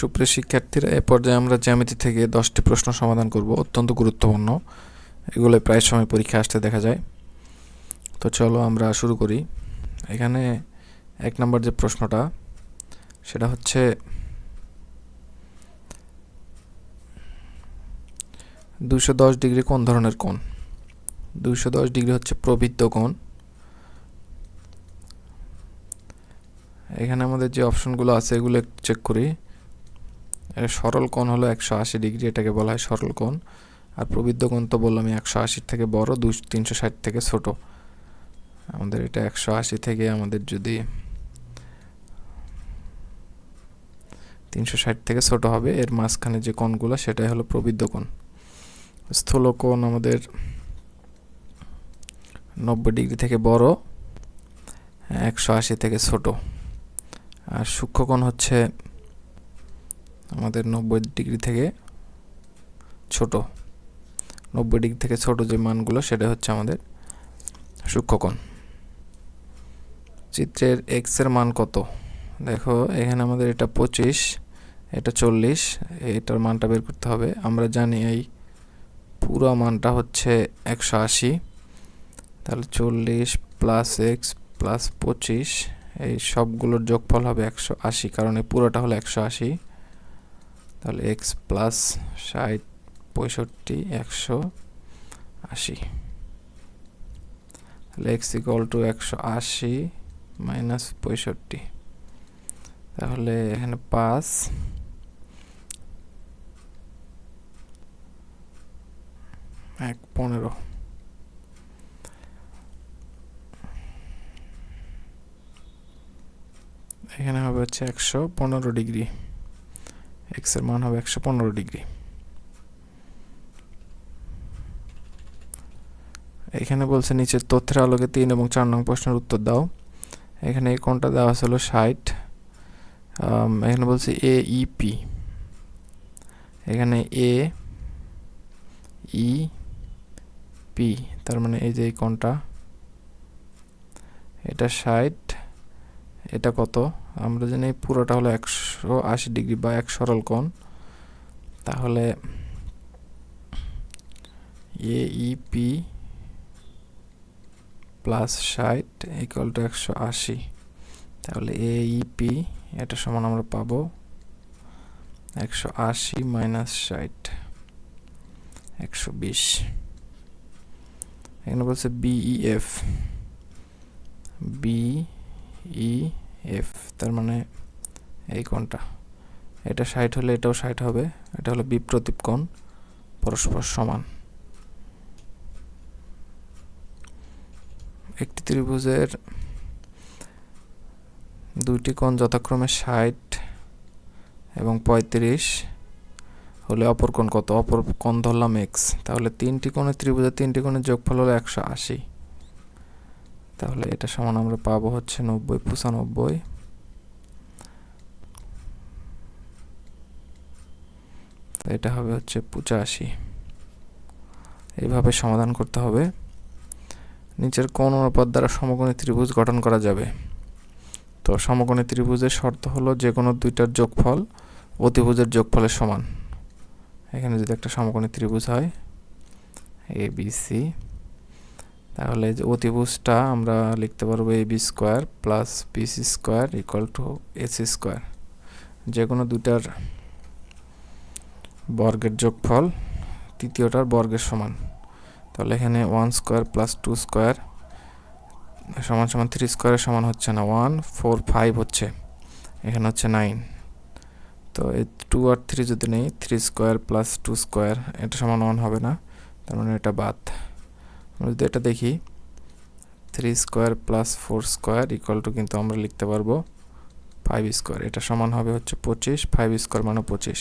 সুপ্রিয় শিক্ষার্থীরা, এ পর্যায়ে আমরা জ্যামিতি থেকে দশটি প্রশ্ন সমাধান করব, অত্যন্ত গুরুত্বপূর্ণ। এগুলো প্রায় সময় পরীক্ষা আসতে দেখা যায়। তো চলো আমরা শুরু করি। এখানে এক নম্বর যে প্রশ্নটা, সেটা হচ্ছে দুশো দশ ডিগ্রি কোন ধরনের কোণ? দুশো দশ ডিগ্রি হচ্ছে প্রবৃদ্ধ কোণ। এখানে আমাদের যে অপশনগুলো আছে, এগুলো চেক করি। সরল কোণ হলো একশো আশি ডিগ্রি, এটাকে বলা হয় সরল কোণ। আর প্রবৃদ্ধ কোণ তো বললাম একশো আশির থেকে বড়, দুই তিনশো ষাট থেকে ছোট। আমাদের এটা একশো আশি থেকে আমাদের যদি তিনশো ষাট থেকে ছোট হবে, এর মাঝখানে যে কোণগুলো, সেটাই হলো প্রবৃদ্ধ কোণ। স্থূল কোণ আমাদের নব্বই ডিগ্রি থেকে বড়, একশো আশি থেকে ছোট। আর সূক্ষ্মকোণ হচ্ছে আমাদের নব্বই ডিগ্রি থেকে ছোট, নব্বই ডিগ্রি থেকে ছোট যে মানগুলো সেটা হচ্ছে আমাদের সূক্ষ্মকোণ। চিত্রের এক্সের মান কত? দেখো, এখানে আমাদের এটা পঁচিশ, এটা চল্লিশ, এটার মানটা বের করতে হবে। আমরা জানি এই পুরো মানটা হচ্ছে একশো আশি। তাহলে চল্লিশ প্লাস এক্স প্লাস পঁচিশ, এই সবগুলোর যোগফল হবে একশো আশি, কারণ এই পুরোটা হলো একশো আশি। তাহলে এক্স প্লাস ষাট, পঁয়ষট্টি, একশো আশি। তাহলে এক্স ইকুয়াল টু একশো আশি মাইনাস পঁয়ষট্টি। তাহলে এখানে পাঁচ। এক, পনেরো। এখানে হবে হচ্ছে একশো পনেরো ডিগ্রি। এক্সের মান হবে একশো পনেরো ডিগ্রি। এখানে বলছে নিচের তথ্যের আলোকে তিন এবং চার নং প্রশ্নের উত্তর দাও। এখানে এই কোনটা দেওয়া ছিল ষাট। এখানে বলছে এ ইপি এখানে এ, ই, পি। তার মানে এই যে এই কোনটা এটা ষাট। এটা কত? আমরা জানি পুরোটা হলো একশো আশি ডিগ্রি বা এক সরল কোণ, তাহলে এ ই পি প্লাস ষাট ইকুয়াল টু একশো আশি। তাহলে এ ই পি এটা সমান আমরা পাবো একশো আশি মাইনাস ষাট, একশো বিশ। এখানে বলছে বিইএফ বি ই এফ তার মানে এই কোণটা। এটা ষাট হলে এটাও ষাট হবে। এটা হলো বিপ্রতীপ কোণ, পরস্পর সমান। একটি ত্রিভুজের দুইটি কোণ যথাক্রমে ষাট এবং পঁয়ত্রিশ হলে অপর কোণ কত? অপর কোণ ধরলাম এক্স তাহলে তিনটি কোণের ত্রিভুজের তিনটি কোণের যোগফল হলো একশো আশি। তাহলে এটা সমান আমরা পাবো হচ্ছে নব্বই, পঁচানব্বই। এটা হবে হচ্ছে পঁচাশি। এইভাবে সমাধান করতে হবে। নিচের কোন অনুপাত দ্বারা সমকোণী ত্রিভুজ গঠন করা যাবে। তো সমকোণী ত্রিভুজের শর্ত হলো যে কোনো দুইটার যোগফল অতিভুজের যোগফলের সমান। এখানে যদি একটা সমকোণী ত্রিভুজ হয় এ বি সি তাহলে যে অতিভুজটা আমরা লিখতে পারব A B square plus BC square equal to AC square যে কোনো দুটার বর্গের যোগফল, তৃতীয়টার বর্গের সমান। তাহলে এখানে one square plus two square সমান সমান থ্রি স্কোয়ারের সমান হচ্ছে না ওয়ান ফোর ফাইভ হচ্ছে। এখানে হচ্ছে নাইন তো এই টু আর থ্রি যদি নেই three square plus two square এটা সমান ওয়ান হবে না, তার মানে এটা বাদ। আমরা যদি এটা দেখি three square plus four square equal to কিন্তু আমরা লিখতে পারব ফাইভ স্কোয়ার এটা সমান হবে হচ্ছে পঁচিশ ফাইভ স্কোয়ার মানে পঁচিশ।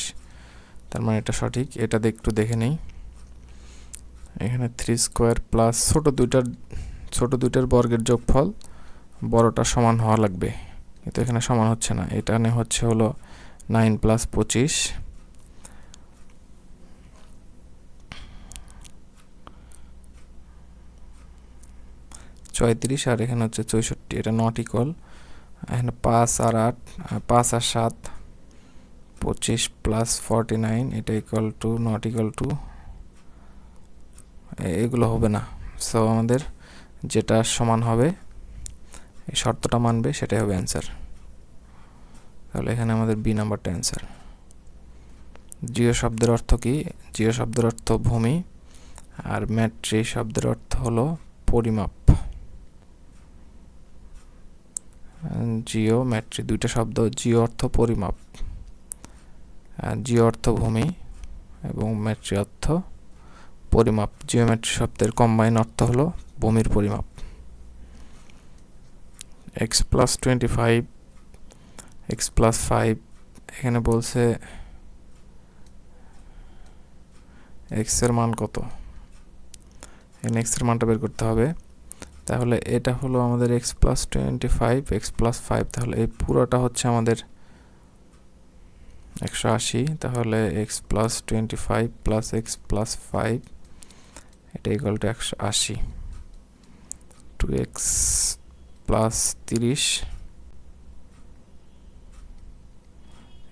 তার মানে এটা সঠিক, এটা একটু দেখে নেই। এখানে থ্রি স্কোয়ার প্লাস ছোটো দুইটার ছোটো দুইটার বর্গের যোগফল, বড়টা সমান হওয়া লাগবে। কিন্তু এখানে সমান হচ্ছে না এটা হচ্ছে হলো নাইন প্লাস পঁচিশ। ছয়ত্রিশ আর এখানে হচ্ছে চৌষট্টি, এটা নট ইকুয়াল এখানে পাঁচ আর আট, পাঁচ আর সাত। পঁচিশ প্লাস ফর্টি নাইন এটা equal to not equal to এগুলো হবে না। সো আমাদের যেটা সমান হবে, এই শর্তটা মানবে, সেটাই হবে অ্যান্সার তাহলে এখানে আমাদের বি নাম্বারটা অ্যান্সার জিও শব্দের অর্থ কি? জিও শব্দের অর্থ ভূমি, আর ম্যাট্রি শব্দের অর্থ হলো পরিমাপ। জিও ম্যাট্রি দুইটা শব্দ, জিও অর্থ পরিমাপ। জিও অর্থ ভূমি এবং ম্যাট্রি অর্থ পরিমাপ। জিওমেট্রি শব্দের কম্বাইন অর্থ হলো ভূমির পরিমাপ। X plus twenty five x plus five এখানে বলছে এক্সের মান কত? এখানে এক্সের মানটা বের করতে হবে। তাহলে এটা হলো আমাদের x plus twenty five x plus five তাহলে এই পুরোটা হচ্ছে আমাদের একশো আশি, তাহলে x plus twenty five plus x plus five এটা ইকুয়াল টু একশো আশি। টু এক্স প্লাস তিরিশ,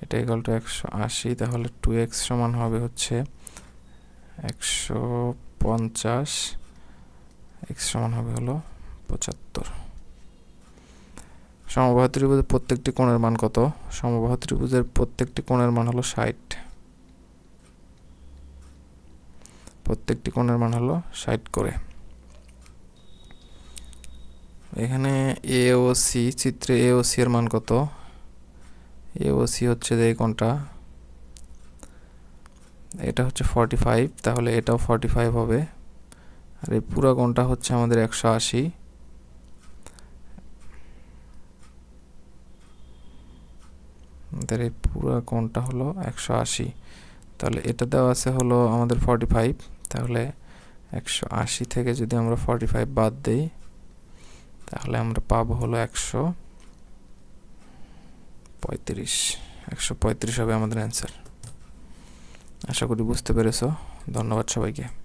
এটা ইকুয়াল টু একশো আশি, তাহলে টু এক্স সমান হবে হচ্ছে একশো পঞ্চাশ এক্স সমান হবে হলো পঁচাত্তর। সমবাহু ত্রিভুজের প্রত্যেকটি কোণের মান কত? সমবাহু ত্রিভুজের প্রত্যেকটি কোণের মান হলো ষাট। প্রত্যেকটি কোণের মান হলো ষাট করে। এখানে এ ও সি চিত্রে এ ও সি এর মান কত? এ ও সি হচ্ছে যে কোণটা। এটা হচ্ছে ফর্টি ফাইভ তাহলে এটাও ফর্টি ফাইভ হবে। আর এই পুরো কোণটা হচ্ছে আমাদের একশো আশি। আমাদের এই পুরো কোণটা হলো একশো আশি। তাহলে এটা দেওয়া আছে হলো আমাদের ফর্টি ফাইভ তাহলে একশো আশি থেকে যদি আমরা ফর্টি ফাইভ বাদ দিই, তাহলে আমরা পাবো হলো একশো পঁয়ত্রিশ। একশো পঁয়ত্রিশ হবে আমাদের অ্যান্সার আশা করি বুঝতে পেরেছ। ধন্যবাদ সবাইকে।